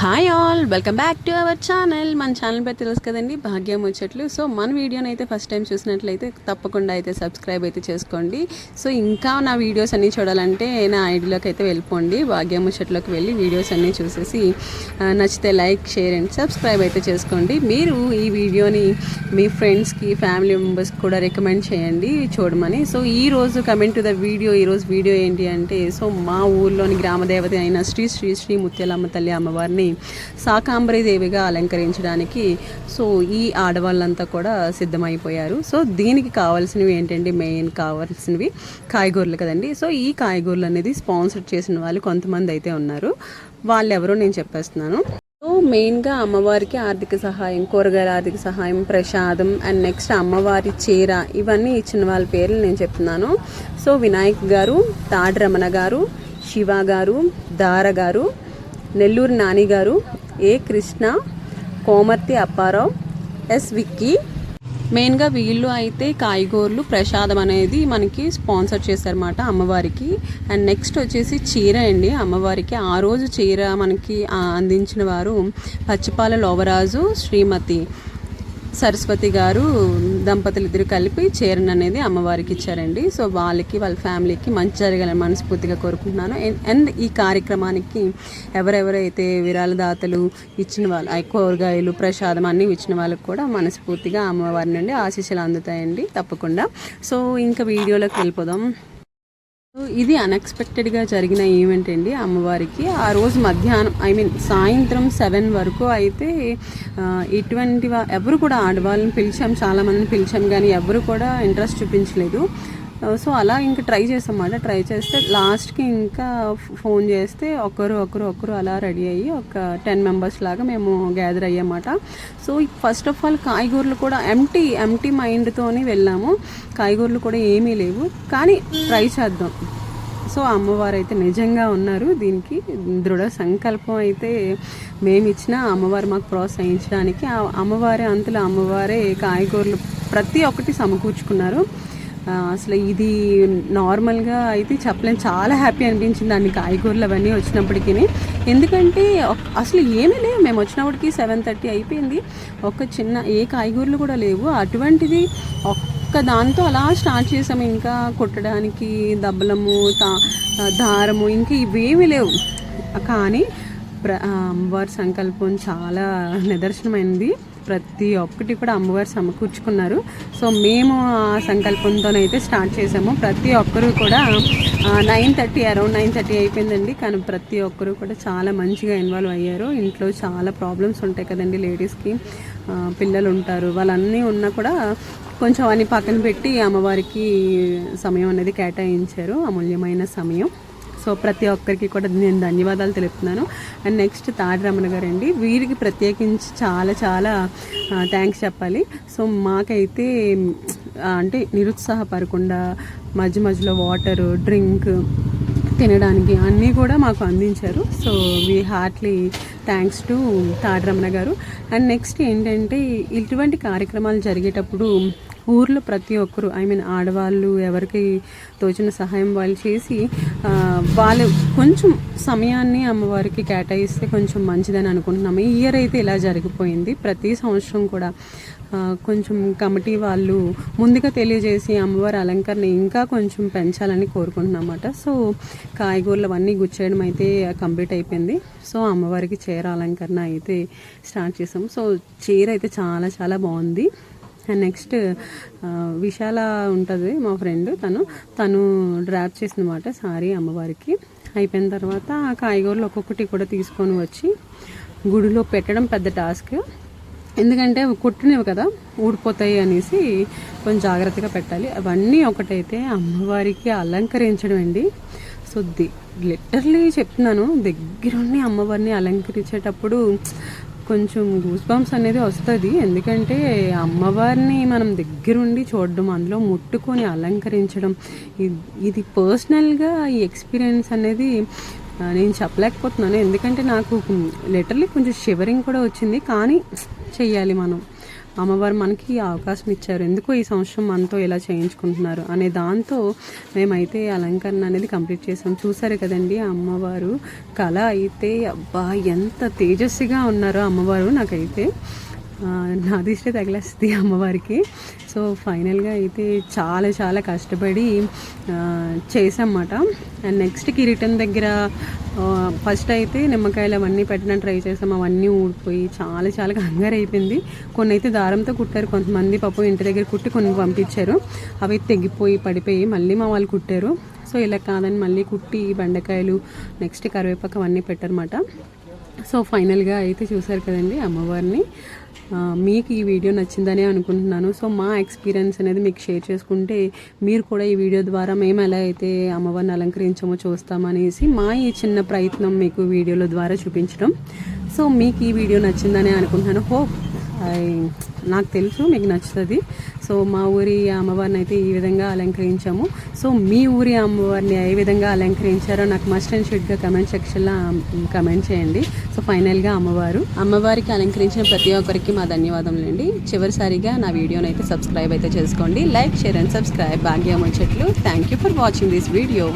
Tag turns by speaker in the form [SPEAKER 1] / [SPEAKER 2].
[SPEAKER 1] Hi all welcome back to our channel మన channel పేరు తెలుసు కదండి భాగ్యం వచ్చేట్లు సో మన వీడియోని అయితే ఫస్ట్ టైం చూసినట్లయితే తప్పకుండా అయితే సబ్స్క్రైబ్ అయితే చేసుకోండి. సో ఇంకా నా వీడియోస్ అన్నీ చూడాలంటే నా ఐడిలోకి అయితే వెళ్ళిపోండి. భాగ్యం ముచ్చట్లోకి వెళ్ళి వీడియోస్ అన్నీ చూసేసి నచ్చితే లైక్ షేర్ అండ్ సబ్స్క్రైబ్ అయితే చేసుకోండి. మీరు ఈ వీడియోని మీ ఫ్రెండ్స్కి ఫ్యామిలీ మెంబర్స్కి కూడా రికమెండ్ చేయండి చూడమని. సో ఈ రోజు కమెంట్ టు ద వీడియో ఈరోజు వీడియో ఏంటి అంటే సో మా ఊర్లోని గ్రామదేవత అయిన శ్రీ శ్రీ శ్రీ ముత్యాలమ్మ తల్లి అమ్మవారిని శాకాంబరి దేవిగా అలంకరించడానికి. సో ఈ ఆడవాళ్ళంతా కూడా సిద్ధమైపోయారు. సో దీనికి కావాల్సినవి ఏంటంటే మెయిన్ కావాల్సినవి కాయగూరలు కదండి. సో ఈ కాయగూరలు అనేది స్పాన్సర్ చేసిన వాళ్ళు కొంతమంది అయితే ఉన్నారు. వాళ్ళు ఎవరో నేను చెప్పేస్తున్నాను. సో మెయిన్గా అమ్మవారికి ఆర్థిక సహాయం కూరగాయల ఆర్థిక సహాయం ప్రసాదం అండ్ నెక్స్ట్ అమ్మవారి చీర ఇవన్నీ ఇచ్చిన వాళ్ళ పేర్లు నేను చెప్తున్నాను. సో వినాయక్ గారు తాడ్రమణ గారు శివ గారు దార గారు నెల్లూరు నాని గారు A Krishna Komarthi Apparao S Vicky. మెయిన్గా వీళ్ళు అయితే కాయగూరలు ప్రసాదం అనేది మనకి స్పాన్సర్ చేశారన్నమాట అమ్మవారికి. అండ్ నెక్స్ట్ వచ్చేసి చీర అండి. అమ్మవారికి ఆ రోజు చీర మనకి అందించిన వారు పచ్చిపాల లోవరాజు శ్రీమతి. సరస్వతి గారు దంపతులు ఇద్దరు కలిపి చీరను అనేది అమ్మవారికి ఇచ్చారండి. సో వాళ్ళకి వాళ్ళ ఫ్యామిలీకి మంచి జరగాలని మనస్ఫూర్తిగా కోరుకుంటున్నాను. అండ్- ఈ కార్యక్రమానికి ఎవరెవరైతే విరాళదాతలు ఇచ్చిన వాళ్ళు కూరగాయలు ప్రసాదం అన్నీ ఇచ్చిన వాళ్ళకి కూడా మనస్ఫూర్తిగా అమ్మవారి నుండి ఆశీస్సులు అందుతాయండి తప్పకుండా. సో ఇంకా వీడియోలోకి వెళ్ళిపోదాం. ఇది అన్ఎక్స్పెక్టెడ్గా జరిగిన ఈవెంట్ అండి. అమ్మవారికి ఆ రోజు మధ్యాహ్నం ఐ మీన్ సాయంత్రం సెవెన్ వరకు అయితే ఇటువంటి ఎవరు కూడా ఆడవాళ్ళని పిలిచాం చాలామందిని పిలిచాం కానీ ఎవరు కూడా ఇంట్రెస్ట్ చూపించలేదు. Uh, సో అలా ఇంకా ట్రై చేసామన్నమాట. ట్రై చేస్తే లాస్ట్కి ఇంకా ఫోన్ చేస్తే ఒకరు ఒకరు ఒకరు అలా రెడీ అయ్యి ఒక టెన్ మెంబర్స్ లాగా మేము గ్యాదర్ అయ్యామాట. సో ఫస్ట్ ఆఫ్ ఆల్ కాయగూరలు కూడా ఎంటీ ఎంటీ మైండ్తోనే వెళ్ళాము. కాయగూరలు కూడా ఏమీ లేవు. కానీ ట్రై చేద్దాం. సో అమ్మవారు అయితే నిజంగా ఉన్నారు. దీనికి దృఢ సంకల్పం అయితే మేము ఇచ్చిన అమ్మవారు మాకు ప్రోత్సహించడానికి. అమ్మవారి అమ్మవారే అంతలో అమ్మవారే కాయగూరలు ప్రతి ఒక్కటి సమకూర్చుకున్నారు. అసలు ఇది నార్మల్గా అయితే చెప్పలేను చాలా హ్యాపీ అనిపించింది అన్ని కాయగూరలు అవన్నీ వచ్చినప్పటికీ ఎందుకంటే అసలు ఏమీ లేవు. మేము వచ్చినప్పటికి సెవెన్ థర్టీ అయిపోయింది. ఒక చిన్న ఏ కాయగూరలు కూడా లేవు. అటువంటిది ఒక్క దాంతో అలా స్టార్ట్ చేసాము. ఇంకా కుట్టడానికి దబ్బలము తా దారము ఇంకా ఇవేమీ లేవు. కానీ ప్ర అమ్మవారి సంకల్పం చాలా నిదర్శనమైంది. ప్రతి ఒక్కటి కూడా అమ్మవారు సమకూర్చుకున్నారు. సో మేము ఆ సంకల్పంతోనైతే స్టార్ట్ చేసాము. ప్రతి ఒక్కరు కూడా nine thirty around nine thirty అయిపోయిందండి. కానీ ప్రతి ఒక్కరు కూడా చాలా మంచిగా ఇన్వాల్వ్ అయ్యారు. ఇంట్లో చాలా ప్రాబ్లమ్స్ ఉంటాయి కదండి లేడీస్కి. పిల్లలు ఉంటారు. వాళ్ళన్నీ ఉన్నా కూడా కొంచెం అన్ని పక్కన పెట్టి అమ్మవారికి సమయం అనేది కేటాయించారు. అమూల్యమైన సమయం. సో ప్రతి ఒక్కరికి కూడా నేను ధన్యవాదాలు తెలుపుతున్నాను. అండ్ నెక్స్ట్ తాడి రమణ గారు అండి వీరికి ప్రత్యేకించి చాలా చాలా థ్యాంక్స్ చెప్పాలి. సో మాకైతే అంటే నిరుత్సాహపడకుండా మధ్య మధ్యలో వాటర్ డ్రింక్ తినడానికి అన్నీ కూడా మాకు అందించారు. So we heartly thanks to Tadaramana గారు. అండ్ నెక్స్ట్ ఏంటంటే ఇటువంటి కార్యక్రమాలు జరిగేటప్పుడు ఊర్లో ప్రతి ఒక్కరు ఐ మీన్ ఆడవాళ్ళు ఎవరికి తోచిన సహాయం వాళ్ళు చేసి వాళ్ళు కొంచెం సమయాన్ని అమ్మవారికి కేటాయిస్తే కొంచెం మంచిదని అనుకుంటున్నాము. ఈ ఇయర్ అయితే ఇలా జరిగిపోయింది. ప్రతి సంవత్సరం కూడా కొంచెం కమిటీ వాళ్ళు ముందుగా తెలియజేసి అమ్మవారి అలంకరణ ఇంకా కొంచెం పెంచాలని కోరుకుంటున్నమాట సో కాయగూరలు అవన్నీ గుచ్చేయడం అయితే కంప్లీట్ అయిపోయింది. సో అమ్మవారికి చీర అలంకరణ అయితే స్టార్ట్ చేసాం సో చీర అయితే చాలా చాలా బాగుంది. నెక్స్ట్ uh, విశాల ఉంటుంది మా ఫ్రెండ్ తను. తను డ్రాప్ చేసిందన్నమాట సారీ అమ్మవారికి. అయిపోయిన తర్వాత ఆ కాయగూరలు ఒక్కొక్కటి కూడా తీసుకొని వచ్చి గుడిలో పెట్టడం పెద్ద టాస్క్ ఎందుకంటే అవి కుట్టినవి కదా ఊడిపోతాయి అనేసి కొంచెం జాగ్రత్తగా పెట్టాలి. అవన్నీ ఒకటైతే అమ్మవారికి అలంకరించడం అండి. సో ది లిటర్లీ చెప్తున్నాను దగ్గరుండి అమ్మవారిని అలంకరించేటప్పుడు కొంచెం గూస్ బంప్స్ అనేది వస్తుంది. ఎందుకంటే అమ్మవారిని మనం దగ్గరుండి చూడడం అందులో ముట్టుకొని అలంకరించడం ఇది పర్సనల్గా ఈ ఎక్స్పీరియన్స్ అనేది నేను చెప్పలేకపోతున్నాను. ఎందుకంటే నాకు లిటర్లీ కొంచెం షివరింగ్ కూడా వచ్చింది. కానీ చెయ్యాలి మనం. అమ్మవారు మనకి అవకాశం ఇచ్చారు. ఎందుకు ఈ సంవత్సరం మనతో ఇలా చేయించుకుంటున్నారు? అనే దాంతో మేమైతే అలంకరణ అనేది కంప్లీట్ చేసాం. చూసారు కదండి అమ్మవారు కళ అయితే అబ్బా ఎంత తేజస్విగా ఉన్నారో అమ్మవారు నాకైతే. ఆ, నా తగిలేస్తుంది అమ్మవారికి. సో ఫైనల్గా అయితే చాలా చాలా కష్టపడి ఆ, చేసామన్నమాట అండ్ నెక్స్ట్ కిరీటం దగ్గర ఫస్ట్ అయితే నిమ్మకాయలు అవన్నీ పెట్టడానికి ట్రై చేసాం. అవన్నీ ఊడిపోయి చాలా చాలా కంగారు అయిపోయింది. కొన్ని అయితే దారంతో కుట్టారు. కొంతమంది పాపం ఇంటి దగ్గర కుట్టి కొన్ని పంపించారు. అవి తెగిపోయి పడిపోయి మళ్ళీ మా వాళ్ళు కుట్టారు. సో ఇలా కాదని మళ్ళీ కుట్టి బెండకాయలు నెక్స్ట్ కరివేపాకు అవన్నీ పెట్టారన్నమాట. సో ఫైనల్గా అయితే చూసారు కదండి అమ్మవారిని. మీకు ఈ వీడియో నచ్చిందని అనుకుంటున్నాను. సో మా ఎక్స్పీరియన్స్ అనేది మీకు షేర్ చేసుకుంటే మీరు కూడా ఈ వీడియో ద్వారా మేము ఎలా అయితే అమ్మవారిని అలంకరించామో చూస్తామనేసి మా ఈ చిన్న ప్రయత్నం మీకు వీడియోల ద్వారా చూపించడం. సో మీకు ఈ వీడియో నచ్చిందని అనుకుంటున్నాను. హోప్ నాకు తెలుసు మీకు నచ్చుతుంది. సో మా ఊరి అమ్మవారిని అయితే ఈ విధంగా అలంకరించాము. సో మీ ఊరి అమ్మవారిని ఏ విధంగా అలంకరించారో నాకు మస్ట్ అండ్ షుడ్గా కమెంట్ సెక్షన్లో కమెంట్ చేయండి. సో ఫైనల్గా అమ్మవారు. అమ్మవారికి అలంకరించిన ప్రతి ఒక్కరికి మా ధన్యవాదములండి. చివరిసారిగా నా వీడియోని అయితే సబ్స్క్రైబ్ అయితే చేసుకోండి. Like share and subscribe. భాగ్యం వచ్చేట్లు thank you for watching this video